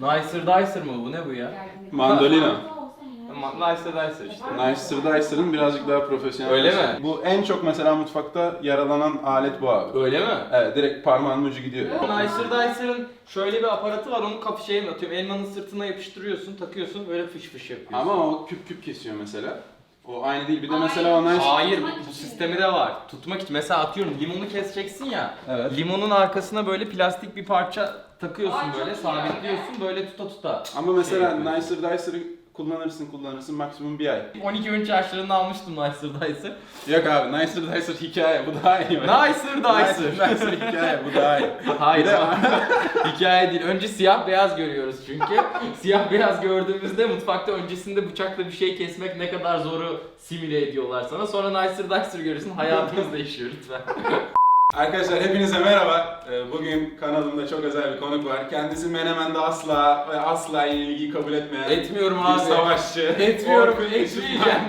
Nicer Dicer mı bu ne bu ya? Mandolina. Ma- Nicer Dicer işte. Nicer Dicer'ın birazcık daha profesyonel. Öyle versiyonu. mi? Bu en çok mesela mutfakta yaralanan alet bu abi. Öyle mi? Evet direkt parmağın ucu gidiyor. Nicer Dicer'ın şöyle bir aparatı var onu kapı şeye mi atıyorum elmanın sırtına yapıştırıyorsun takıyorsun böyle fış fış yapıyorsun. Ama o küp küp kesiyor mesela. O aynı değil. Bir de Hayır. mesela o Nicer... Hayır bu, sistemi de var. Tutmak için mesela atıyorum limonu keseceksin ya. Evet. Limonun arkasına böyle plastik bir parça takıyorsun Ay, çok böyle iyi. sabitliyorsun böyle tuta tuta. Ama mesela Şey. Nicer Dicer'ı kullanırsın kullanırsın maksimum bir ay. 12-13 yaşlarında almıştım Nicer Dicer. Yok abi Nicer Dicer hikaye bu daha iyi. Nicer Dicer. Nicer Dicer hikaye bu daha iyi. Hayır Bir de- ama hikaye değil. Önce siyah beyaz görüyoruz çünkü. siyah beyaz gördüğümüzde mutfakta öncesinde bıçakla bir şey kesmek ne kadar zoru simüle ediyorlar sana. Sonra Nicer Dicer görüyorsun hayatınız değişiyor lütfen. Arkadaşlar hepinize merhaba. Ee, Bugün kanalımda çok özel bir konuk var. Kendisi Menemen'de asla ve asla yenilgiyi kabul etmeyen Etmiyorum bir abi. savaşçı. Etmiyorum, Orkun etmeyeceğim.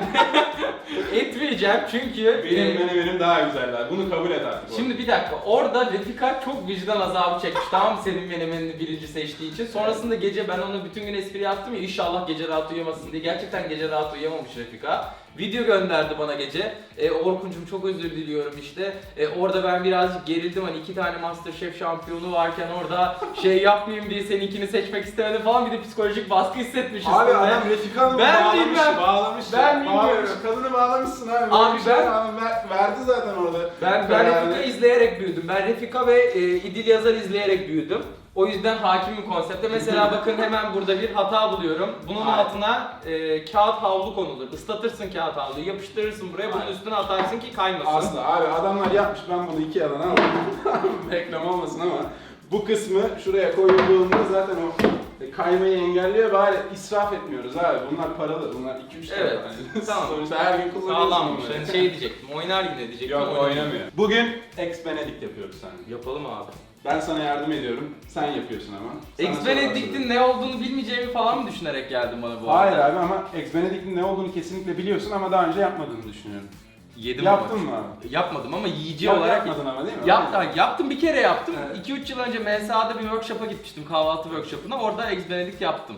etmeyeceğim çünkü Benim e, menemenim daha güzeller. Bunu kabul et artık. Şimdi bir dakika orada Refika çok vicdan azabı çekmiş tamam mı senin menemenini birinci seçtiği için. Sonrasında gece ben ona bütün gün espri yaptım ya inşallah gece rahat uyuyamasın diye. Gerçekten gece rahat uyuyamamış Refika. Video gönderdi bana gece. E, Orkuncum çok özür diliyorum işte. E, orada ben birazcık gerildim hani iki tane Masterchef şampiyonu varken orada şey yapmayayım diye seninkini seçmek istemedim falan bir de psikolojik baskı hissetmiş Abi adam Refika Hanım'ı Ben bağlamış, bilmem. bağlamış. Ben Bağlamış, bilmiyorum. Kadını bağlamışsın abi. Abi şey ben- var. Ver- verdi zaten orada. Ben, ben. Refika izleyerek büyüdüm. Ben Refika ve e, İdil Yazar izleyerek büyüdüm. O yüzden hakimim konsepte. Mesela bakın hemen burada bir hata buluyorum. Bunun Hayır. altına e, kağıt havlu konulur. Islatırsın kağıt havluyu, yapıştırırsın buraya, bunun Hayır. üstüne atarsın ki kaymasın. Asla abi adamlar yapmış ben bunu iki yalan aldım. Reklam olmasın ama bu kısmı şuraya koyulduğunda zaten o kaymayı engelliyor bari israf etmiyoruz abi. Bunlar paralı. Bunlar 2-3 lira. Evet, Yani. tamam. Sonuçta her gün kullanıyorsun Sağlammış. Yani şey diyecektim, oynar yine diyecektim. Yok oynamıyor. Bugün Ex Benedict yapıyoruz seninle. Yapalım abi. Ben sana yardım ediyorum. Sen yapıyorsun ama. Sana Ex sorular Benedict'in soruyorum. ne olduğunu bilmeyeceğimi falan mı düşünerek geldin bana bu Hayır arada? abi ama Ex Benedict'in ne olduğunu kesinlikle biliyorsun ama daha önce yapmadığını düşünüyorum. Yedim Yaptın ama. mı abi? Yapmadım ama yiyici Yok, olarak yapmadın ama değil mi? Yaptım, yaptım bir kere yaptım. Evet. 2-3 yıl önce MSA'da bir workshop'a gitmiştim kahvaltı workshop'una. Orada Eggs Benedict yaptım.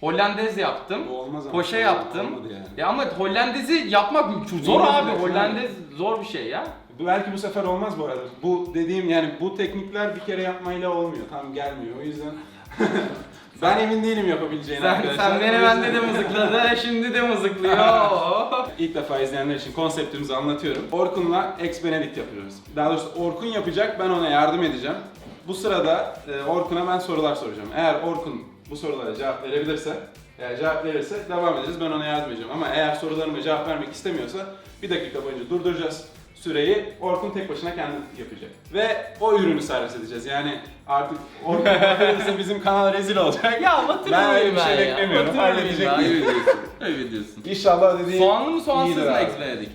Hollandez yaptım. Bu olmaz ama. Poşe yaptım. Olmadı yani. Ya ama Hollandez'i yapmak çok zor Olmaz abi. mı? Hollandez zor bir şey ya. Belki bu sefer olmaz bu arada. Bu dediğim yani bu teknikler bir kere yapmayla olmuyor. Tam gelmiyor. O yüzden ben emin değilim yapabileceğini Sen, arkadaşlar. sen beni bende de mızıkladı, şimdi de mızıklıyor. İlk defa izleyenler için konseptimizi anlatıyorum. Orkun'la Ex Benedict yapıyoruz. Daha doğrusu Orkun yapacak, ben ona yardım edeceğim. Bu sırada e, Orkun'a ben sorular soracağım. Eğer Orkun bu sorulara cevap verebilirse, eğer cevap verirse devam edeceğiz. Ben ona yardım edeceğim. Ama eğer sorularıma cevap vermek istemiyorsa bir dakika boyunca durduracağız süreyi. Orkun tek başına kendi yapacak. Ve o ürünü servis edeceğiz. Yani artık Orkun verirse bizim kanal rezil olacak. ya batırır Ben öyle bir şey ya? beklemiyorum. Batırır Halledecek miyim? Öyle diyorsun. Öyle diyorsun. İnşallah dediğin Soğanlı mı soğansız iyidir mı abi. Eggs Benedict?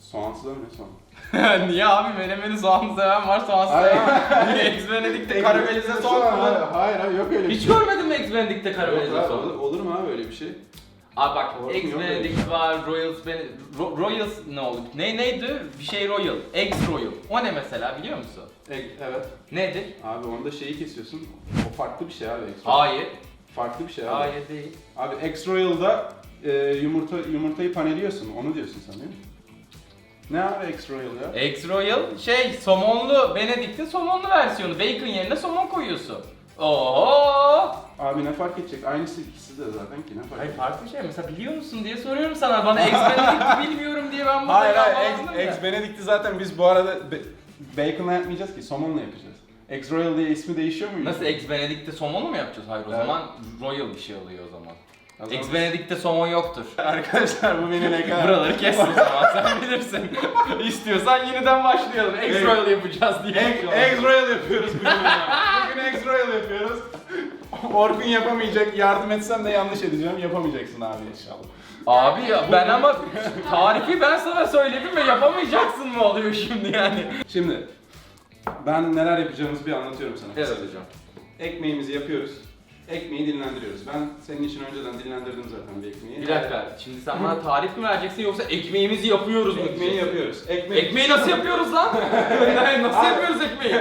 Soğansız mı ne soğan? Niye abi menemeni soğanlı seven var soğansız Hayır. seven. Niye Eggs Benedict'te karamelize soğan Hayır, mı? hayır abi yok öyle bir Hiç şey. görmedin mi Eggs Benedict'te karamelize Yok abi, soğan? olur, olur mu abi öyle bir şey? Abi bak Eggs Benedict var, Royals Benedict, Ro- Royals ne oldu? Ne neydi? Bir şey Royal, Eggs Royal. O ne mesela biliyor musun? E, evet. Nedir? Abi onda şeyi kesiyorsun. O farklı bir şey abi. X Hayır. Farklı bir şey abi. Hayır değil. Abi X Royal'da e, yumurta yumurtayı paneliyorsun. Onu diyorsun sen değil mi? Ne abi X Royal ya? Eggs Royal şey somonlu Benedict'in somonlu versiyonu. Bacon yerine somon koyuyorsun. Oo! Abi ne fark edecek? Aynısı ikisi de zaten ki ne fark Hayır edecek? farklı şey. Mesela biliyor musun diye soruyorum sana. Bana Eggs Benedict'i bilmiyorum diye ben burada Hayır hayır ya. Eggs Benedict'i zaten biz bu arada be, bacon'la yapmayacağız ki somonla yapacağız. X Royal diye ismi değişiyor mu? Nasıl Eggs Benedict'te somonlu mu yapacağız? Hayır o Evet. zaman Royal bir şey oluyor o zaman. Eggs Benedict'te somon yoktur. Arkadaşlar bu beni ne kadar... Buraları kes o zaman sen bilirsin. İstiyorsan yeniden başlayalım. Egg- Royal yapacağız diye. Egg Royal yapıyoruz bugün. bugün Egg Royal yapıyoruz. Orkun yapamayacak, yardım etsem de yanlış edeceğim. Yapamayacaksın abi inşallah. Abi ya ben ama tarifi ben sana söyledim ve yapamayacaksın mı oluyor şimdi yani? Şimdi ben neler yapacağımızı bir anlatıyorum sana. Evet hocam. Ekmeğimizi yapıyoruz. Ekmeği dinlendiriyoruz. Ben senin için önceden dinlendirdim zaten bir ekmeği. Bir dakika. Şimdi sen bana tarif mi vereceksin yoksa ekmeğimizi yapıyoruz mu? Ekmeği diyeceksin? yapıyoruz. Ekmek. Ekmeği nasıl yapıyoruz lan? nasıl yapıyoruz ekmeği?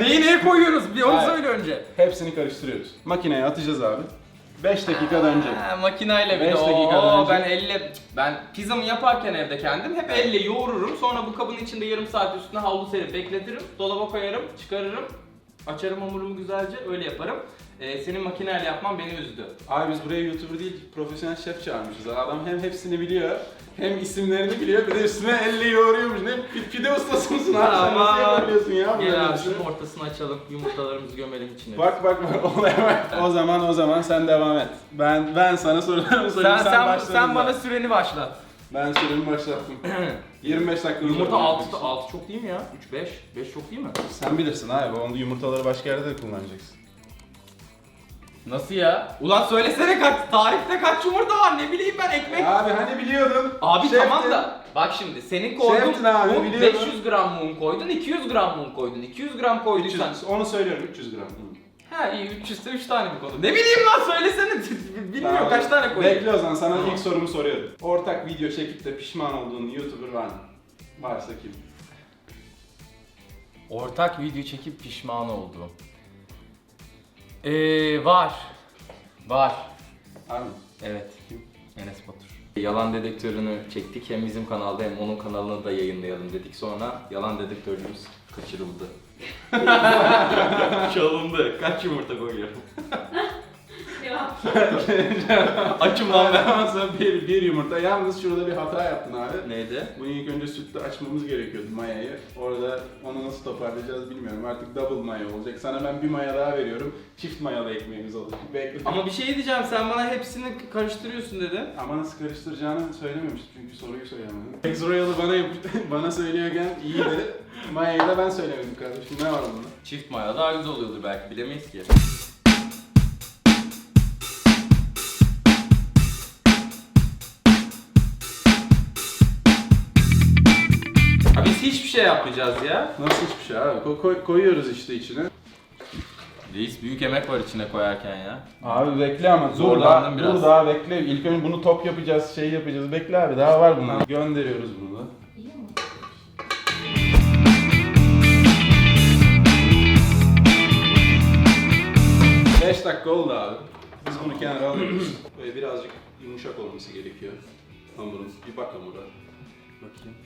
Neyi neye koyuyoruz? Bir onu Hayır. söyle önce. Hepsini karıştırıyoruz. Makineye atacağız abi. 5 dakikada önce. Ha, makineyle bir Beş de. dakikadan Oo, önce. ben elle ben pizzamı yaparken evde kendim hep elle yoğururum. Sonra bu kabın içinde yarım saat üstüne havlu serip bekletirim. Dolaba koyarım, çıkarırım. Açarım hamurumu güzelce öyle yaparım. Ee, senin makineyle yapman beni üzdü. Abi biz buraya YouTuber değil, profesyonel şef çağırmışız. Adam hem hepsini biliyor, hem isimlerini biliyor, bir de üstüne elle yoğuruyormuş. Ne pi- pide ustası mısın abi? Sen nasıl yapabiliyorsun ya? Gel böyle abi bir şey? şunun ortasını açalım. Yumurtalarımızı gömelim içine. Bak bak bak olaya bak. O zaman o zaman sen devam et. Ben ben sana sorularımı sorayım. sen, sen, başla sen lütfen. bana süreni başlat. Ben süremi başlattım. 25 dakika Yumurta uzun. 6, 6 çok değil mi ya? 3, 5. 5 çok değil mi? Sen bilirsin abi. Onu yumurtaları başka yerde de kullanacaksın. Nasıl ya? Ulan söylesene kaç, tarifte kaç yumurta var ne bileyim ben ekmek. Abi hani biliyordun. Abi Şeftin. tamam da bak şimdi senin koyduğun Şeftin abi, un biliyorum. 500 gram un koydun 200 gram un koydun 200 gram koyduysan 300, onu söylüyorum 300 gram. Ha iyi 300 ise 3 tane mi koydun? Ne bileyim lan söylesene bilmiyorum Tamam. kaç tane koydun. Bekle o zaman sana ilk sorumu soruyorum. Ortak video çekip de pişman olduğun YouTuber var mı? Varsa kim? Ortak video çekip pişman oldum. Eee var. Var. Abi Evet. Enes Batur. Yalan dedektörünü çektik hem bizim kanalda hem onun kanalına da yayınlayalım dedik. Sonra yalan dedektörümüz kaçırıldı. Çalındı. Kaç yumurta koyuyorum? Cevap. Açım lan ben. Ondan sonra bir, bir yumurta. Yalnız şurada bir hata yaptın abi. Neydi? Bunu ilk önce sütle açmamız gerekiyordu mayayı. Orada onu nasıl toparlayacağız bilmiyorum. Artık double maya olacak. Sana ben bir maya daha veriyorum. Çift mayalı ekmeğimiz olacak. Bekle. Ama bir şey diyeceğim sen bana hepsini karıştırıyorsun dedin. Ama nasıl karıştıracağını söylememiştim çünkü soruyu söylemedim. Ex Royal'ı bana yap bana söylüyorken iyiydi. Mayayı da ben söylemedim kardeşim. Ne var bunda? Çift maya daha güzel oluyordur belki bilemeyiz ki. Hiçbir şey yapmayacağız ya. Nasıl hiçbir şey abi? Ko- koy- koyuyoruz işte içine. Reis büyük emek var içine koyarken ya. Abi bekle ama dur Zorlandım daha, biraz. dur daha bekle. İlk önce bunu top yapacağız, şey yapacağız. Bekle abi daha var bunlar. Gönderiyoruz bunu da. İyi mi? 5 dakika oldu abi. Biz bunu kenara alıyoruz. Böyle birazcık yumuşak olması gerekiyor. Hamurun. Bir bak hamura. Bakayım.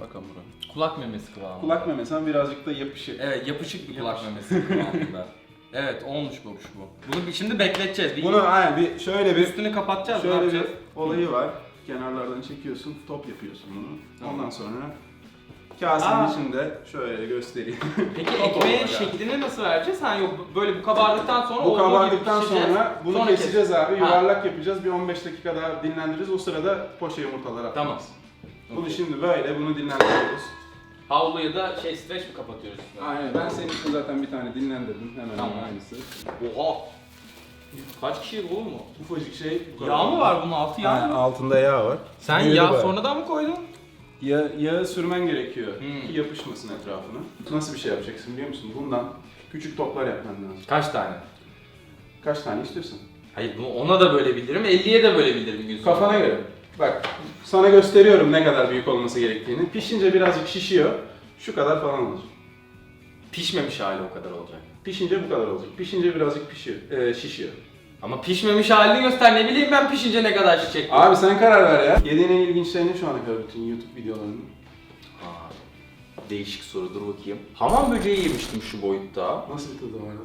Bak hamura. Kulak memesi kıvamı. Kulak memesen birazcık da yapışık. Evet yapışık bir kulak memesi kıvamında. evet olmuş bu bu. Bunu bir şimdi bekleteceğiz. Bir Bunu aynen bir şöyle bir üstünü kapatacağız. ne şöyle bir olayı var. Kenarlardan çekiyorsun, top yapıyorsun bunu. Ondan sonra kasenin Aa. içinde şöyle göstereyim. Peki Top ekmeğin şeklini nasıl vereceğiz? Ha yok böyle bu kabardıktan sonra Bu olduğu gibi kabardıktan pişireceğiz. sonra bunu Sonra keseceğiz abi. Ha. Yuvarlak yapacağız. Bir 15 dakika daha dinlendiririz. O sırada poşe yumurtalar atacağız. Bunu şimdi böyle bunu dinlendiriyoruz. Havluyu da şey streç mi kapatıyoruz? Aynen ben senin için zaten bir tane dinlendirdim. Hemen Tamam. hemen aynısı. Oha! Kaç kişi bu mu? Ufacık şey. bu Yağ mı var bunun altı yağ mı? altında yağ var. Sen Büyüdü yağ bayağı. sonradan mı koydun? Ya, yağı sürmen gerekiyor Hmm. ki yapışmasın etrafına. Nasıl bir şey yapacaksın biliyor musun? Bundan küçük toplar yapman lazım. Kaç tane? Kaç tane istiyorsan. Hayır bunu ona da böyle bildiririm, 50'ye de böyle bildiririm gün sonunda. Kafana göre. Bak sana gösteriyorum ne kadar büyük olması gerektiğini. Pişince birazcık şişiyor. Şu kadar falan olacak. Pişmemiş hali o kadar olacak. Pişince bu kadar olacak. Pişince birazcık pişiyor, e, şişiyor. Ama pişmemiş halini göster ne bileyim ben pişince ne kadar şişecek. Abi sen karar ver ya. Yediğin en ilginç ne şu ana kadar bütün YouTube videolarının? Değişik soru dur bakayım. Hamam böceği yemiştim şu boyutta. Nasıl bir tadı vardı?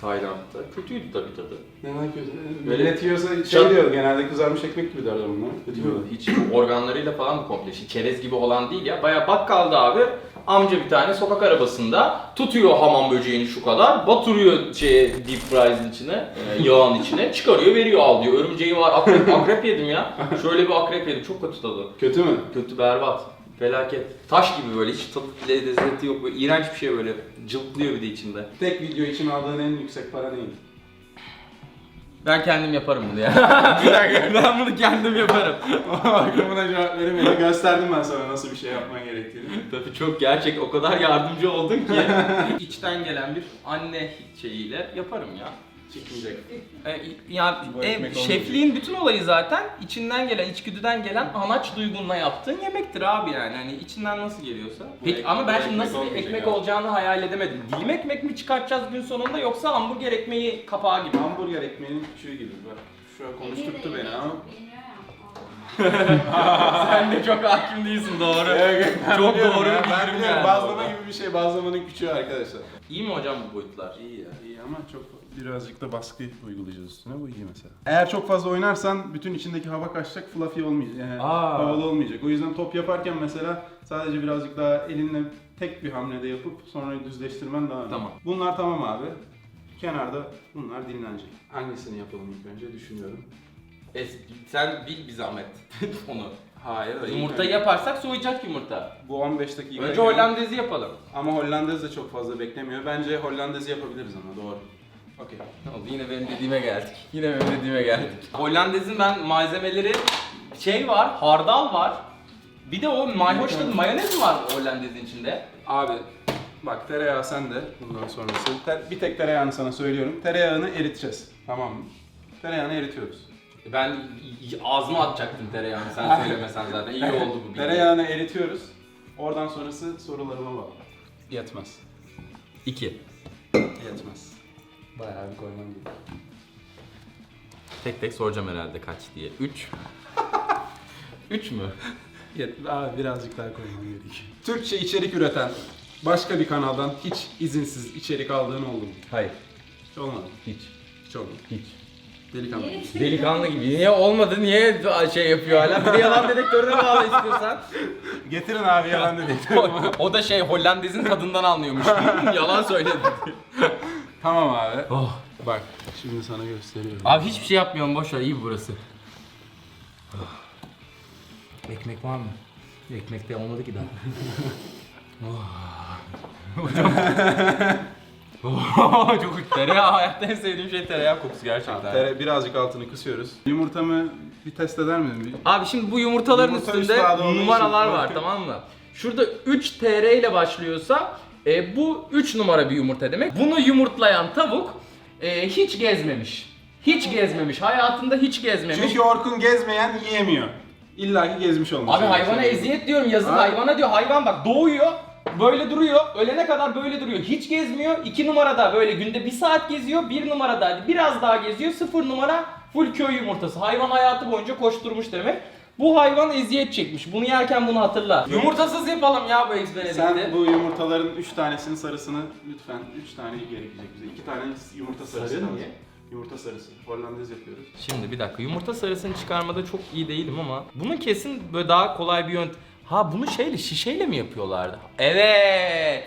Tayland'da. Kötüydü tabii tadı. Neden kötü? Böyle- Millet yiyorsa şey Çat- diyor genelde kızarmış ekmek gibi derler bunlar. Kötü diyorlar. Hiç organlarıyla falan mı komple? Şey, çerez gibi olan değil ya. Baya bakkalda abi amca bir tane sokak arabasında tutuyor hamam böceğini şu kadar, batırıyor şey deep fries'in içine, e, yağın içine, çıkarıyor veriyor al diyor. Örümceği var, akrep, akrep yedim ya. Şöyle bir akrep yedim, çok kötü tadı. Kötü mü? Kötü berbat. Felaket. Taş gibi böyle hiç tadı lezzeti yok. Böyle iğrenç bir şey böyle. Cılklıyor bir de içinde. Tek video için aldığın en yüksek para neydi? Ben kendim yaparım bunu ya. ben bunu kendim yaparım. Aklımına cevap veremedim. Gösterdim ben sana nasıl bir şey yapman gerektiğini. Tabii çok gerçek, o kadar yardımcı oldun ki. İçten gelen bir anne şeyiyle yaparım ya. Çıkmayacak. E, ya Bu e, ekmek şefliğin bütün olayı zaten içinden gelen, içgüdüden gelen anaç duygunla yaptığın yemektir abi yani. Hani içinden nasıl geliyorsa. Peki ek- ama ben bu şimdi ekmek nasıl bir olmayacak ekmek abi. olacağını hayal edemedim. Dilim ekmek mi çıkartacağız gün sonunda yoksa hamburger ekmeği kapağı gibi mi? Hamburger ekmeğinin küçüğü gibi bak. Şu an konuşturttu beni ama. Sen de çok hakim değilsin doğru. Çok Biliyorum doğru ya, bir Ben bildirim biliyorum yani. bazlama gibi bir şey. Bazlamanın küçüğü arkadaşlar. İyi mi hocam bu boyutlar? İyi ya iyi ama çok birazcık da baskı uygulayacağız üstüne bu iyi mesela. Eğer çok fazla oynarsan bütün içindeki hava kaçacak fluffy olmayacak yani Aa. havalı olmayacak. O yüzden top yaparken mesela sadece birazcık daha elinle tek bir hamlede yapıp sonra düzleştirmen daha önemli. Tamam. Bunlar tamam abi. Kenarda bunlar dinlenecek. Hangisini yapalım ilk önce düşünüyorum. Es, sen bil bir zahmet onu. Hayır. hayır. Yumurtayı yaparsak soğuyacak yumurta. Bu 15 dakika. Önce Hollandezi yapalım. Ama Hollandez de çok fazla beklemiyor. Bence Hollandez'i yapabiliriz ama doğru. Okey. Ne oldu? Yine benim dediğime geldik. Yine benim dediğime geldik. Hollandez'in ben malzemeleri şey var, hardal var. Bir de o mayhoşta mayonez mi var Hollandez'in içinde? Abi bak tereyağı sende bundan sonrası. Te- bir tek tereyağını sana söylüyorum. Tereyağını eriteceğiz. Tamam mı? Tereyağını eritiyoruz. Ben y- y- ağzıma atacaktım tereyağını sen söylemesen zaten. İyi oldu bu bilgi. Tereyağını eritiyoruz. Oradan sonrası sorularıma bağlı. Yetmez. 2. Yetmez. Bayağı bir koymam gerekiyor. Tek tek soracağım herhalde kaç diye. 3. 3 mü? Yet Abi birazcık daha koymam gerekiyor. Türkçe içerik üreten başka bir kanaldan hiç izinsiz içerik aldığın oldu mu? Hayır. Hiç olmadı. Hiç. Hiç olmadı. Hiç. Delikanlı. Delikanlı gibi. Niye olmadı? Niye şey yapıyor hala? Bir de yalan dedektörüne bağla istiyorsan. Getirin abi yalan dedi. o, o da şey Hollandez'in tadından anlıyormuş. yalan söyledi. Tamam abi. Oh. Bak şimdi sana gösteriyorum. Abi hiçbir şey yapmıyorum boş ver iyi burası. Ekmek var mı? Ekmek de olmadı ki daha. Oh. Çok tereyağı hayatta en sevdiğim şey tereyağı kokusu gerçekten. Tere, birazcık altını kısıyoruz. Yumurtamı bir test eder miyim? Bir- Abi şimdi bu yumurtaların Yumurta üstünde olduğu numaralar var tamam mı? Şurada 3 TR ile başlıyorsa e, bu 3 numara bir yumurta demek. Bunu yumurtlayan tavuk e, hiç gezmemiş. Hiç gezmemiş. Hayatında hiç gezmemiş. Çünkü Orkun gezmeyen yiyemiyor. İlla ki gezmiş olmuş. Abi hayvana eziyet diyorum yazık Abi. hayvana diyor. Hayvan bak doğuyor. Böyle duruyor. Ölene kadar böyle duruyor. Hiç gezmiyor. 2 numarada böyle günde 1 saat geziyor. 1 numarada biraz daha geziyor. 0 numara full köy yumurtası. Hayvan hayatı boyunca koşturmuş demek. Bu hayvan eziyet çekmiş. Bunu yerken bunu hatırla. Yumurtasız yapalım ya bu Eggs Benedict'i. Sen bu yumurtaların 3 tanesinin sarısını lütfen 3 tane gerekecek bize. 2 tane yumurta sarısı Sarı lazım. niye? Yumurta sarısı. Hollandez yapıyoruz. Şimdi bir dakika yumurta sarısını çıkarmada çok iyi değilim ama bunun kesin böyle daha kolay bir yöntem. Ha bunu şeyle şişeyle mi yapıyorlardı? Evet.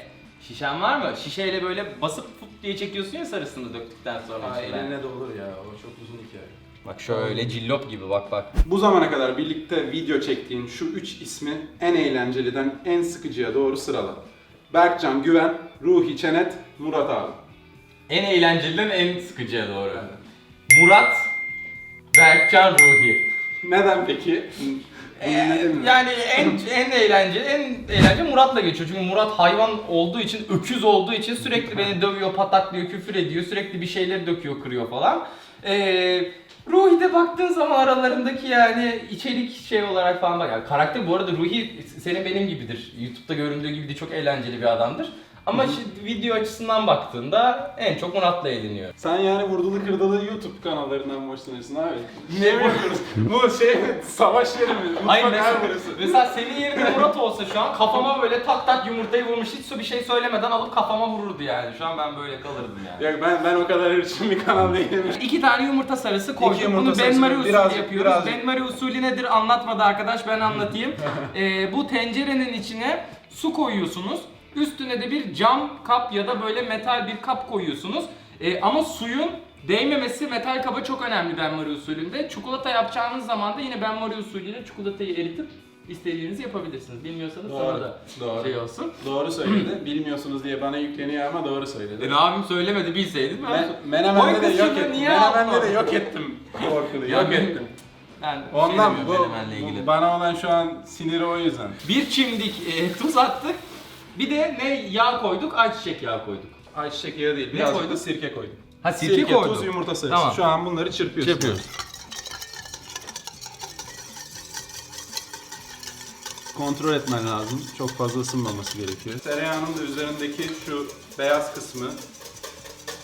Şişen var mı? Şişeyle böyle basıp fıt diye çekiyorsun ya sarısını döktükten sonra. Aa, eline de olur ya. O çok uzun hikaye. Bak şöyle cillop gibi bak bak. Bu zamana kadar birlikte video çektiğin şu 3 ismi en eğlenceliden en sıkıcıya doğru sırala. Berkcan Güven, Ruhi Çenet, Murat abi. En eğlenceliden en sıkıcıya doğru. Murat, Berkcan Ruhi. Neden peki? Ee, yani en en eğlenceli en eğlenceli Murat'la geçiyor. Çünkü Murat hayvan olduğu için, öküz olduğu için sürekli beni dövüyor, pataklıyor, küfür ediyor, sürekli bir şeyleri döküyor, kırıyor falan. Ee, Ruhi'de baktığın zaman aralarındaki yani içerik şey olarak falan bak. Yani karakter bu arada Ruhi senin benim gibidir. YouTube'da göründüğü gibi de çok eğlenceli bir adamdır. Ama şimdi video açısından baktığında en çok Murat'la eğleniyor. Sen yani vurdulu kırdılı YouTube kanallarından hoşlanıyorsun abi. Ne bu? Bu şey savaş yeri mi? Hayır Mutfak mesela, abi burası. mesela senin yerinde Murat olsa şu an kafama böyle tak tak yumurtayı vurmuş hiç bir şey söylemeden alıp kafama vururdu yani. Şu an ben böyle kalırdım yani. Ya ben ben o kadar hırçın bir kanal değilim. İki tane yumurta sarısı. İki yumurta Bunu sarısı, benmari usulü birazcık- yapıyoruz. birazcık. Benmari usulü nedir anlatmadı arkadaş ben anlatayım. Ee, bu tencerenin içine su koyuyorsunuz. Üstüne de bir cam kap ya da böyle metal bir kap koyuyorsunuz. Ee, ama suyun değmemesi metal kaba çok önemli benmari usulünde. Çikolata yapacağınız zaman da yine benmari usulüyle çikolatayı eritip istediğinizi yapabilirsiniz. Bilmiyorsanız sana Doğru. da Doğru. şey olsun. Doğru söyledi. Bilmiyorsunuz diye bana yükleniyor ama doğru söyledi. E, abim söylemedi bilseydin ben... Men Menemen'de de yok ettim. Menemen'de de yok ettim. Orkun'u Yok ettim. bir Ondan bu, bu bana olan şu an siniri o yüzden. Bir çimdik e, tuz attık. Bir de ne yağ koyduk? Ayçiçek yağı koyduk. Ayçiçek yağı değil. Birazcık koydun? da sirke koydum. Ha sirke, Sirke, koydum. tuz, yumurta sarısı. Tamam. Şu an bunları çırpıyorsun. Çırpıyoruz. Kontrol etmen lazım. Çok fazla ısınmaması gerekiyor. Tereyağının da üzerindeki şu beyaz kısmı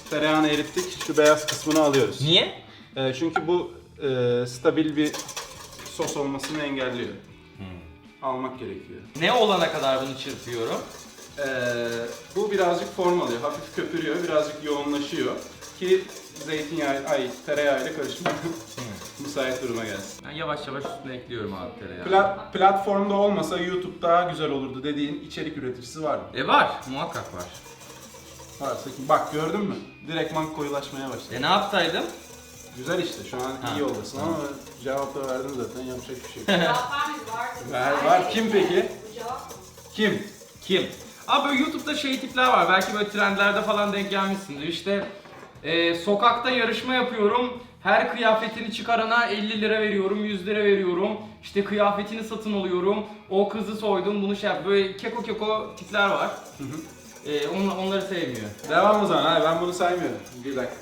tereyağını erittik. Şu beyaz kısmını alıyoruz. Niye? Ee, çünkü bu e, stabil bir sos olmasını engelliyor. Almak gerekiyor. Ne olana kadar bunu çırpıyorum? Ee, bu birazcık form alıyor. Hafif köpürüyor, birazcık yoğunlaşıyor ki zeytinyağı, ay tereyağıyla karışmaya müsait duruma gelsin. Ben yavaş yavaş üstüne ekliyorum abi tereyağı. Pla- platformda olmasa YouTube daha güzel olurdu dediğin içerik üreticisi var mı? E var, muhakkak var. Varsa ki bak gördün mü? Direktman koyulaşmaya başladı. E ne yapsaydım? Güzel işte şu an Ha. iyi yoldasın ama cevap da verdin zaten yapacak bir şey yok. Cevap vermedi var. Ver, var. Kim peki? Bu cevap Kim? Kim? Abi böyle YouTube'da şey tipler var. Belki böyle trendlerde falan denk gelmişsindir. İşte e, sokakta yarışma yapıyorum. Her kıyafetini çıkarana 50 lira veriyorum, 100 lira veriyorum. İşte kıyafetini satın alıyorum. O kızı soydum, bunu şey yap. Böyle keko keko tipler var. E, on- onları sevmiyor. Devam o zaman abi ben bunu saymıyorum. Bir dakika.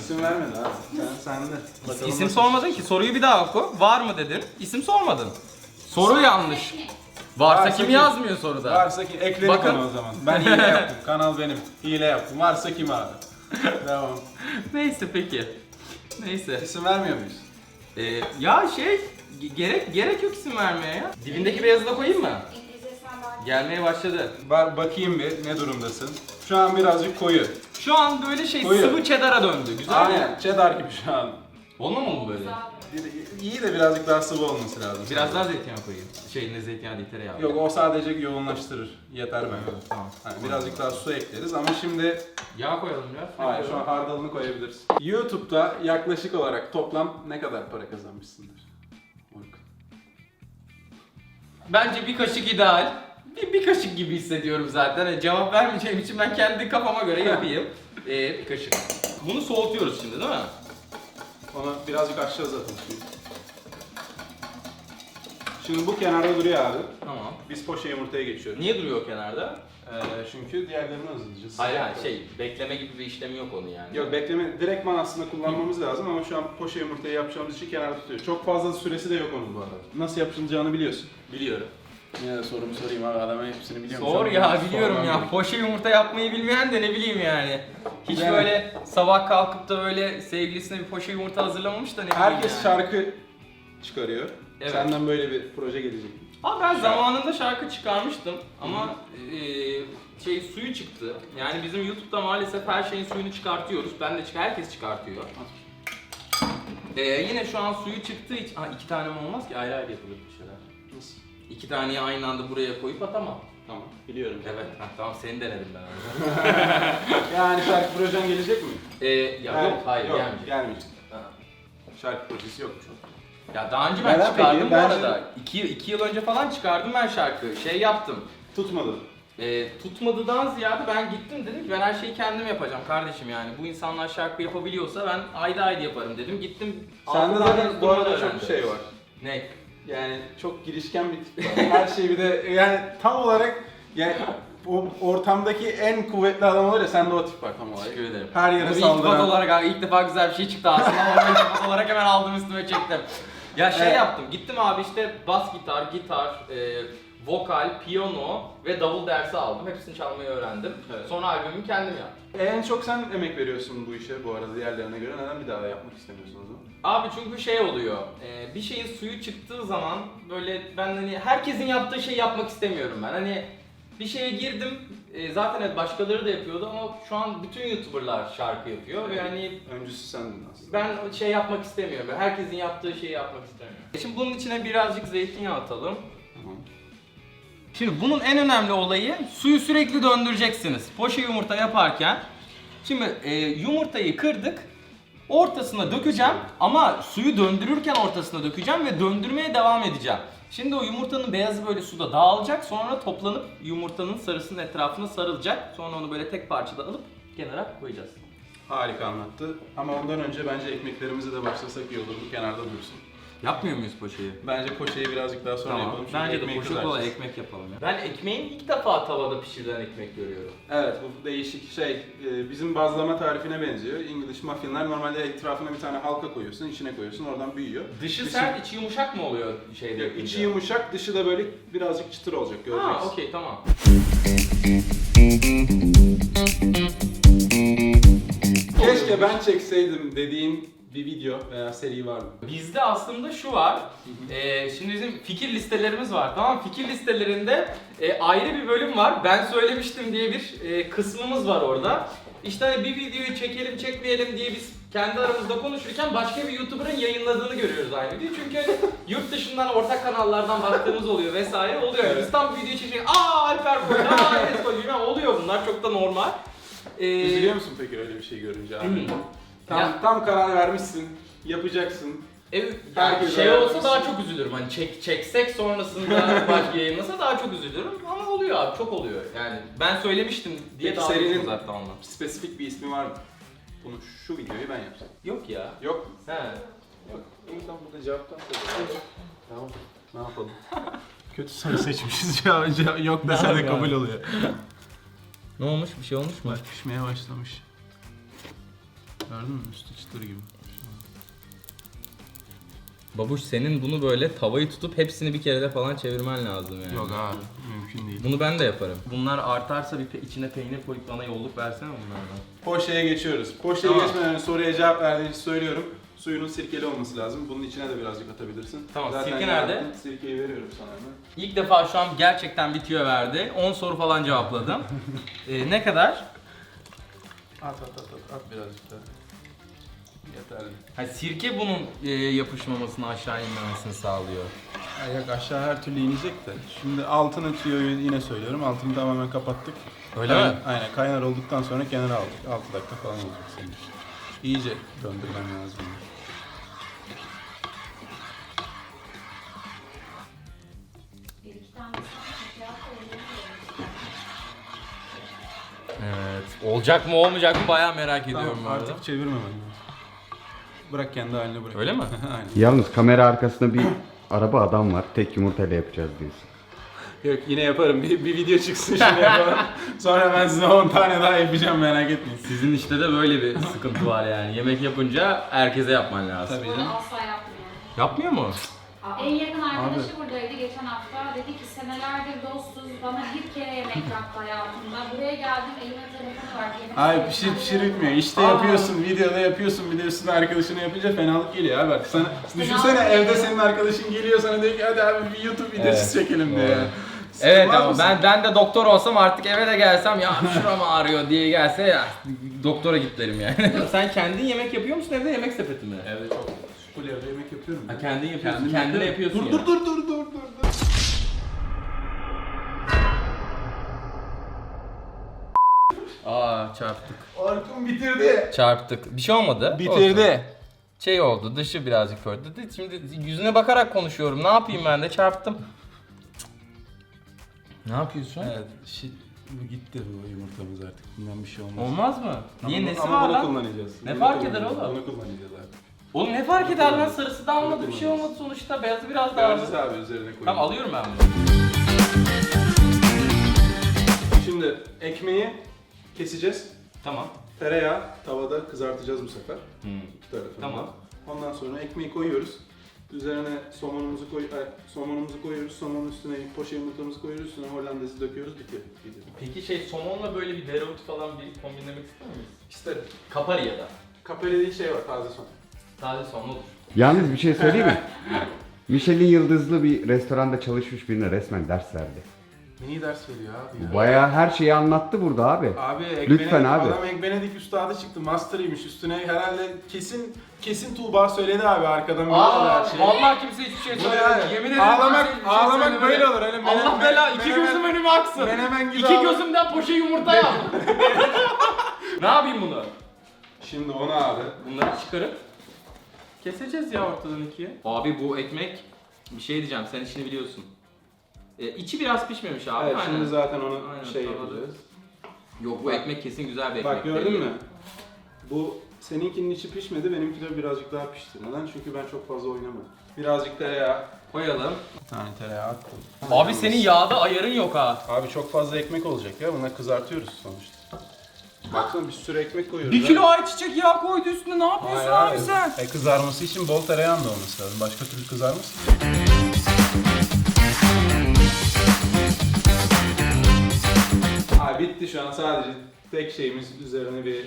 İsim vermedi abi. Sen sende. Bakalım İsim nasıl- sormadın ki. Soruyu bir daha oku. Var mı dedin? İsim sormadın. Soru yanlış. Varsa, Varsa kim kim? yazmıyor soruda? Varsa ki ekledik Bakın. onu o zaman. Ben hile yaptım. Kanal benim. Hile yaptım. Varsa kim abi? Devam. Neyse peki. Neyse. İsim vermiyor muyuz? Ee, ya şey ge- gerek gerek yok isim vermeye ya. Dibindeki beyazı da koyayım mı? Gelmeye başladı. Ba- bakayım bir ne durumdasın. Şu an birazcık koyu. Şu an böyle şey Koyu. sıvı cheddar'a döndü. Güzel mi? Aynen. Cheddar gibi şu an. Olmamalı mı böyle? güzel. İyi de birazcık daha sıvı olması lazım. Biraz daha zeytinyağı koyayım. Şey ne zeytinyağı değil tereyağı. Yok o sadece yoğunlaştırır. Yeter bence. Tamam. Hani birazcık daha su ekleriz ama şimdi Yağ koyalım biraz. hayır şu an hardalını koyabiliriz. YouTube'da yaklaşık olarak toplam ne kadar para kazanmışsındır? Orkun. Bence bir kaşık ideal. Bir, bir kaşık gibi hissediyorum zaten. Hani cevap vermeyeceğim için ben kendi kafama göre yapayım. ee, bir kaşık. Bunu soğutuyoruz şimdi değil mi? Onu birazcık aşağı zaten. Şimdi bu kenarda duruyor abi. Tamam. Biz poşe yumurtaya geçiyoruz. Niye duruyor kenarda? Ee, çünkü diğerlerini hazırlayacağız. Hayır hayır şey bekleme gibi bir işlemi yok onun yani. Yok bekleme direktman aslında kullanmamız lazım ama şu an poşe yumurtayı yapacağımız için kenarda tutuyor. Çok fazla süresi de yok onun bu arada. Nasıl yapılacağını biliyorsun. Biliyorum. Yine de sorumu sorayım abi adama hepsini biliyorum. Sor ya biliyorum ya. Poşe yumurta yapmayı bilmeyen de ne bileyim yani. Hiç Yani. böyle sabah kalkıp da böyle sevgilisine bir poşe yumurta hazırlamamış da ne bileyim Herkes yani. şarkı çıkarıyor. Evet. Senden böyle bir proje gelecek. Abi ben zamanında şarkı çıkarmıştım ama eee, şey suyu çıktı. Yani bizim YouTube'da maalesef her şeyin suyunu çıkartıyoruz. Ben de çık herkes çıkartıyor. Eee, yine şu an suyu çıktığı için Aa, iki tane mi olmaz ki ayrı ayrı yapılır bir şeyler. Nasıl? İki taneyi aynı anda buraya koyup atamam. Tamam biliyorum. Evet, ha, tamam seni denedim ben. Yani şarkı projen gelecek mi? Eee, ya yok, hayır yok, gelmeyecek. gelmeyecek. Ha. Şarkı projesi yok an. Ya daha önce ben Neden çıkardım bu Bence- arada. İki, iki yıl önce falan çıkardım ben şarkı. Şey yaptım. Tutmadı. E, tutmadıdan ziyade ben gittim dedim ki ben her şeyi kendim yapacağım kardeşim yani. Bu insanlar şarkı yapabiliyorsa ben ayda ayda yaparım dedim. Gittim. Sende altı zaten tane bu arada enstrüman çok öğrendim. şey var. Ne? Yani çok girişken bir tip var. Her şey bir de yani tam olarak yani o ortamdaki en kuvvetli adam olur ya sende o tip var tam olarak. Teşekkür ederim. Her yere Bunu iltifat saldıran. olarak abi ilk defa güzel bir şey çıktı aslında ama onu iltifat olarak hemen aldım üstüme çektim. Ya şey Evet. yaptım. Gittim abi işte bas gitar, gitar, e, vokal, piyano ve davul dersi aldım. Hepsini çalmayı öğrendim. Evet. Sonra albümümü kendim yaptım. En çok sen emek veriyorsun bu işe bu arada diğerlerine göre. Neden bir daha yapmak istemiyorsun o zaman? Abi çünkü şey oluyor, e, bir şeyin suyu çıktığı zaman böyle ben hani herkesin yaptığı şeyi yapmak istemiyorum ben. Hani bir şeye girdim, e, zaten evet başkaları da yapıyordu ama şu an bütün YouTuber'lar şarkı yapıyor ve hani Öncüsü sendin aslında. ben şey yapmak istemiyorum, herkesin yaptığı şeyi yapmak istemiyorum. Şimdi bunun içine birazcık zeytinyağı atalım. Tamam. Şimdi bunun en önemli olayı suyu sürekli döndüreceksiniz. Poşe yumurta yaparken. Şimdi e, yumurtayı kırdık. Ortasına dökeceğim ama suyu döndürürken ortasına dökeceğim ve döndürmeye devam edeceğim. Şimdi o yumurtanın beyazı böyle suda dağılacak. Sonra toplanıp yumurtanın sarısının etrafına sarılacak. Sonra onu böyle tek parçada alıp kenara koyacağız. Harika anlattı. Ama ondan önce bence ekmeklerimizi de başlasak iyi olur. Bu kenarda dursun. Yapmıyor muyuz poşeyi? Bence poşeyi birazcık daha sonra Tamam. yapalım. çünkü Bence de ekmeği kızartacağız. olarak ekmek yapalım ya. Ben ekmeğin ilk defa tavada pişirilen ekmek görüyorum. Evet bu değişik şey e, bizim bazlama tarifine benziyor. English muffinler normalde etrafına bir tane halka koyuyorsun, içine koyuyorsun oradan büyüyor. Dışı Dışı- sert, içi yumuşak mı oluyor şeyde? Yok, yapınca? İçi yumuşak, dışı da böyle birazcık çıtır olacak göreceksin. Ha, okey tamam. Keşke ben çekseydim dediğin bir video veya seri var mı? Bizde aslında şu var. Ee, şimdi bizim fikir listelerimiz var. Tamam fikir listelerinde e, ayrı bir bölüm var. Ben söylemiştim diye bir e, kısmımız var orada. İşte hani bir videoyu çekelim çekmeyelim diye biz kendi aramızda konuşurken başka bir YouTuber'ın yayınladığını görüyoruz aynı videoyu. Çünkü hani yurt dışından ortak kanallardan baktığımız oluyor vesaire oluyor. Evet. Biz tam bir video çekecek. Aa Alper koydu, aa Enes koydu. Oluyor bunlar çok da normal. Ee, Üzülüyor musun peki öyle bir şey görünce abi? Tam, Ya- tam karar vermişsin, yapacaksın. Evet, Herkes yani şey ayarlamış. olsa daha çok üzülürüm. Hani çek, çeksek sonrasında başka yayınlasa daha çok üzülürüm. Ama oluyor abi, çok oluyor. Yani ben söylemiştim diye Peki daha serinin- zaten ondan. Spesifik bir ismi var mı? Bunu şu videoyu ben yapsam. Yok ya. Yok mu? He. Yok. İyi tamam burada cevaptan söyle. Tamam. Ne yapalım? Kötü soru seçmişiz ya. Yok dese de kabul oluyor. Ne olmuş? Bir şey olmuş mu? Bak pişmeye başlamış. Gördün mü? Üstü çıtır gibi. Babuş senin bunu böyle tavayı tutup hepsini bir kerede falan çevirmen lazım yani. Yok abi mümkün değil. Bunu ben de yaparım. Bunlar artarsa bir pe- içine peynir koyup bana yolluk versene bunlardan. Poşeye geçiyoruz. Poşeye Tamam. geçmeden önce soruya cevap verdiğini söylüyorum. Suyunun sirkeli olması lazım. Bunun içine de birazcık atabilirsin. Tamam, Zaten sirke yaptın. nerede? Sirkeyi veriyorum sana hemen. İlk defa şu an gerçekten bitiyor verdi. 10 soru falan cevapladım. Ee, ne kadar? At at at at, at birazcık daha. Yeterli. Ha, sirke bunun e, yapışmamasını aşağı inmemesini sağlıyor. Ya yok aşağı her türlü inecek de. Şimdi altını tüyoyu yine söylüyorum. Altını tamamen kapattık. Öyle Kaynar- mi? Aynen kaynar olduktan sonra kenara aldık. 6 dakika falan olacak senin için. İyice döndürmem lazım. Olacak mı olmayacak mı bayağı merak ediyorum Tamam, bu arada. artık çevirmemen lazım. Bırak kendi haline bırak. Öyle mi? Aynen. Yalnız kamera arkasında bir araba adam var. Tek yumurtayla yapacağız diyorsun. Yok yine yaparım. Bir, bir video çıksın şimdi yapalım. Sonra ben size 10 tane daha yapacağım merak etmeyin. Sizin işte de böyle bir sıkıntı var yani. Yemek yapınca herkese yapman lazım. Tabii Bunu canım. asla yapmıyor. Yapmıyor mu? En yakın arkadaşı buradaydı geçen hafta. Dedi ki senelerdir dostuz. Bana bir kere yemek yaptı hayatımda. Buraya geldim elime telefonu var. Yemek Ay yapıyorum. pişir pişir bitmiyor. İşte Aa. yapıyorsun, videoda yapıyorsun, bir de üstüne arkadaşına yapınca fenalık geliyor abi bak. Sana, düşünsene evde geliyor. senin arkadaşın geliyor sana diyor ki hadi abi bir YouTube videosu Evet, çekelim doğru. yani. Evet ama ben ben de doktor olsam artık eve de gelsem ya şuram ağrıyor diye gelse ya doktora git derim yani. Sen kendin yemek yapıyor musun evde yemek sepeti mi? Çok full evde yemek yapıyorum. Ha kendin yapıyorsun. Kendim Kendine yapıyorum. yapıyorsun Dur ya. dur dur dur dur dur dur. Aa çarptık. Orkun bitirdi. Çarptık. Bir şey olmadı. Olsun. Bitirdi. Şey oldu dışı birazcık pörtledi. Şimdi yüzüne bakarak konuşuyorum. Ne yapayım ben de çarptım. Ne yapıyorsun? Evet, shit, bu gitti bu yumurtamız artık. Bundan bir şey olmaz. Olmaz mı? Niye Ama- nesi ama var bunu lan? kullanacağız. Ne Bunu fark eder oğlum? Bunu kullanacağız abi. Oğlum ne fark eder lan sarısı da almadı bir şey olmadı sonuçta beyazı biraz daha aldı. abi üzerine koyalım. Tamam alıyorum ben bunu. Şimdi ekmeği keseceğiz. Tamam. Tereyağı tavada kızartacağız bu sefer. Hmm. İki tarafını. Tamam. Ondan sonra ekmeği koyuyoruz. Üzerine somonumuzu koy, ay, somonumuzu koyuyoruz. Somonun üstüne poşe yumurtamızı koyuyoruz. Üstüne hollandezi döküyoruz. Bitiyor. Bitiyor. Peki şey somonla böyle bir dereotu falan bir kombinlemek ister miyiz? İsterim. Kapari ya da. Kapeli değil şey var taze son. Taze son olur. Yalnız bir şey söyleyeyim mi? Michelin yıldızlı bir restoranda çalışmış birine resmen ders verdi. Neyi ders veriyor abi ya? Bayağı her şeyi anlattı burada abi. Abi Lütfen abi. Adam Ekbenedik üstadı çıktı. Master'ıymış. Üstüne herhalde kesin kesin Tuğba söyledi abi arkadan Aa, her şeyi. vallahi kimse hiçbir şey söylemedi. Yemin ederim Ağlamak- kimse hiçbir şey ağlamak söylemedi. böyle olur, öyle Allah menemen- bela iki menemen- gözüm önüme aksın. Menemen gibi İki ağla- gözümden poşe yumurta yap. ne yapayım bunu? Şimdi onu abi. Bunları çıkarıp keseceğiz ya ortadan ikiye. Abi bu ekmek bir şey diyeceğim sen işini biliyorsun. Ee, içi biraz pişmemiş abi. Evet aynen. şimdi zaten onu Aynen, şey yapacağız. Yok bu ekmek kesin güzel bir ekmek. Bak gördün mü? Bu Seninkinin içi pişmedi, benimki de birazcık daha pişti. Neden? Çünkü ben çok fazla oynamadım. Birazcık tereyağı. Koyalım. Bir tane tereyağı attım. Abi senin yağda ayarın yok ha. Abi çok fazla ekmek olacak ya. Buna kızartıyoruz sonuçta. Baksana bir sürü ekmek koyuyoruz. Bir ha. kilo ayçiçek yağı koydu üstüne ne yapıyorsun abi sen? E, kızarması için bol tereyağın da olması lazım. Başka türlü kızarmaz. Abi bitti şu an sadece tek şeyimiz üzerine bir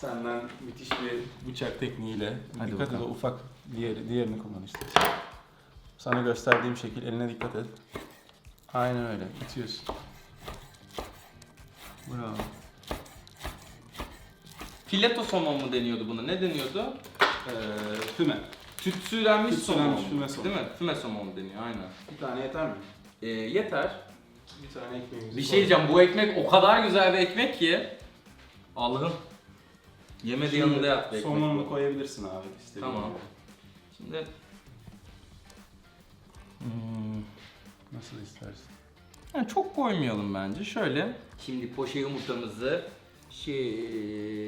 senden müthiş bir bıçak tekniğiyle. Hadi dikkat et bakalım. ufak diğeri, diğerini kullan işte. Sana gösterdiğim şekil eline dikkat et. Aynen öyle. Bitiyorsun. Bravo. Fileto somon mu deniyordu buna? Ne deniyordu? Ee, füme. Tütsülenmiş Tütsülenmiş somon. füme somon. Değil mi? Füme somon deniyor aynen. Bir tane yeter mi? Ee, yeter. Bir tane ekmeğimizi Bir şey diyeceğim bu ekmek o kadar güzel bir ekmek ki. Allah'ım. Yemedi yanında yat be ekmek. Somonunu bu. koyabilirsin abi istediğin Tamam. gibi. Şimdi Hmm, Nasıl istersin? yani çok koymayalım bence. Şöyle. Şimdi poşe yumurtamızı şöyle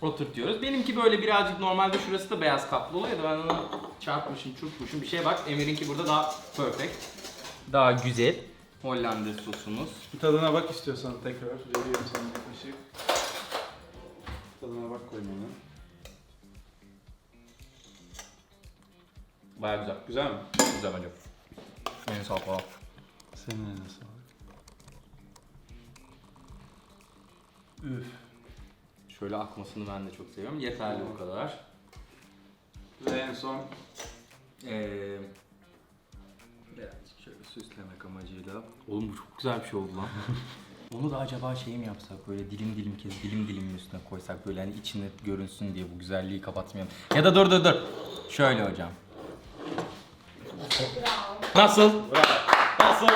oturtuyoruz. Benimki böyle birazcık normalde şurası da beyaz kaplı oluyor da ben onu çarpmışım, çırpmışım bir şey bak. Emir'inki burada daha perfect. Daha güzel. Hollandaise sosumuz. Bir tadına bak istiyorsan tekrar veriyorum sana bir kaşık. Tadına bak koymanı. Baya güzel. Güzel mi? Güzel bence. En sağ falan. Senin eline sağlık. Üf. Şöyle akmasını ben de çok seviyorum. Yeterli bu kadar. Ve en son Ee, birazcık şöyle süslemek amacıyla. Oğlum bu çok güzel bir şey oldu lan. Onu da acaba şey mi yapsak böyle dilim dilim kez dilim dilimin üstüne koysak böyle hani içine görünsün diye bu güzelliği kapatmayalım. Ya da dur dur dur. Şöyle hocam. Nasıl? Nasıl?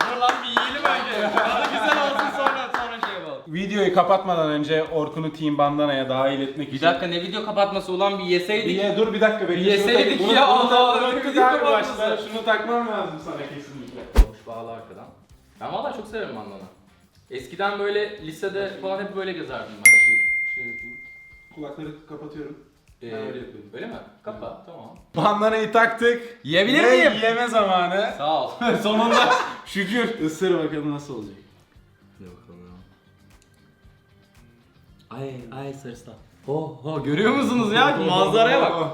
Dur lan bir yiyelim önce. Tadı güzel olsun sonra sonra şey yapalım. videoyu kapatmadan önce Orkun'u Team Bandana'ya dahil etmek Bir için dakika ne video kapatması ulan bir yeseydik. Bir ye- dur bir dakika bekle. Bir Şunu yeseydik bunu- ya, bunu Allah Allah, bunu tak- kapatması. başla. Şunu takmam lazım sana kesinlikle. Hoş bağlı arkadan. Ben valla çok severim bandana. Eskiden böyle lisede falan hep böyle gezerdim ben. Şey. Kulakları kapatıyorum. Ee, öyle mi? Kapa, tamam. Bandanayı taktık. Yiyebilir Ve miyim? Yeme zamanı. Sağ ol. Sonunda. Şükür. Isır bakalım nasıl olacak. Hadi bakalım. Ay ay sarısı Oh, oh görüyor musunuz ya? Manzaraya bak.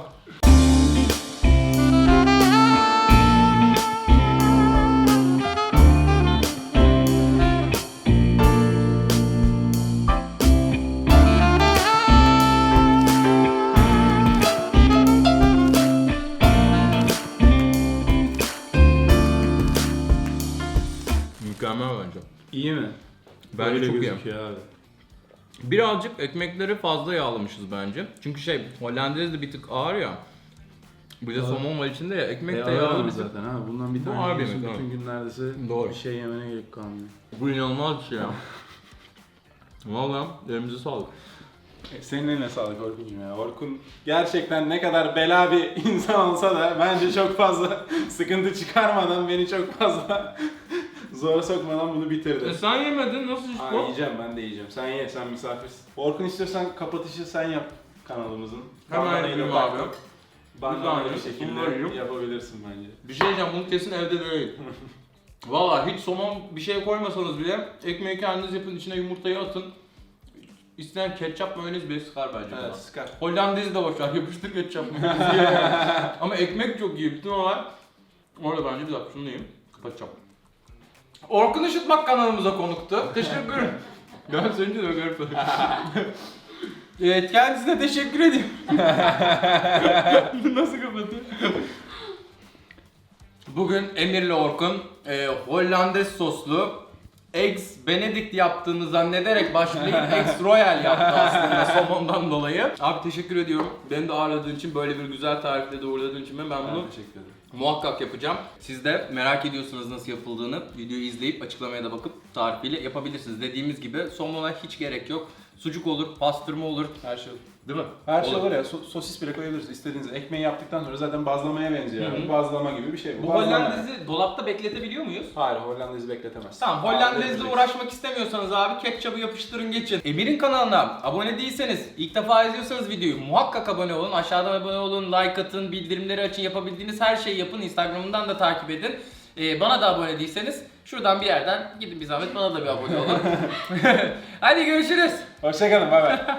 Böyle çok iyi. gözüküyor abi. Birazcık ekmekleri fazla yağlamışız bence. Çünkü şey Hollandaise de bir tık ağır ya. Bir de Doğru. somon var içinde ya ekmek E, de yağlı bir zaten ha. Bundan bir tane ağır yiyorsun, bütün gün neredeyse Doğru. bir şey yemene gerek kalmıyor. Bu inanılmaz bir şey ya. Valla elimize sağlık. E, Senin eline sağlık Orkun'cum ya. Orkun gerçekten ne kadar bela bir insan olsa da bence çok fazla sıkıntı çıkarmadan beni çok fazla zora sokmadan bunu bitirdi. E sen yemedin nasıl iş Ha, bu? yiyeceğim ben de yiyeceğim. Sen ye sen misafirsin. Orkun istiyorsan kapatışı sen yap kanalımızın. Hemen Bandanayı da yapayım taktık. abi. Bandanalı bir Güzel, şekilde bunları yiyorum. yapabilirsin bence. Bir şey diyeceğim bunu kesin evde değil. Valla hiç somon bir şey koymasanız bile ekmeği kendiniz yapın içine yumurtayı atın. İsteyen ketçap mayonez bile sıkar bence buna. Evet sıkar. Hollandaise de boşver yapıştır ketçap mayonezi. Ama ekmek çok iyi bütün olay. Orada bence bir dakika şunu yiyeyim. Kapatacağım. Orkun Işıtmak kanalımıza konuktu. Teşekkür. Ben sence de görüp Evet kendisine teşekkür ediyorum. Nasıl kapatıyor? Bugün Emir'le Orkun e, Hollandaise soslu Eggs Benedict yaptığını zannederek başlayıp Eggs Royal yaptı aslında somondan dolayı. Abi teşekkür ediyorum. Beni de ağırladığın için, böyle bir güzel tarifle de uğurladığın için ben, bunu teşekkür ederim. Muhakkak yapacağım. Siz de merak ediyorsanız nasıl yapıldığını videoyu izleyip açıklamaya da bakıp tarifiyle yapabilirsiniz. Dediğimiz gibi somona hiç gerek yok. Sucuk olur, pastırma olur, Her şey Değil mi? Her şey Olur. olur ya so- sosis bile koyabiliriz istediğiniz. Ekmeği yaptıktan sonra zaten bazlamaya benziyor. Hı hı. yani. Bazlama gibi bir şey. Bu Bazlama yani. Hollandez'i dolapta bekletebiliyor muyuz? Hayır Hollandez'i bekletemez. Tamam Hollandez'le bekleteceksin. uğraşmak istemiyorsanız abi ketçabı yapıştırın geçin. Emir'in kanalına abone değilseniz, ilk defa izliyorsanız videoyu muhakkak abone olun. Aşağıdan abone olun, like atın, bildirimleri açın, yapabildiğiniz her şeyi yapın. Instagram'ından da takip edin. Ee, bana da abone değilseniz şuradan bir yerden gidin bir zahmet bana da bir abone olun. Hadi görüşürüz. Hoşçakalın bay bay.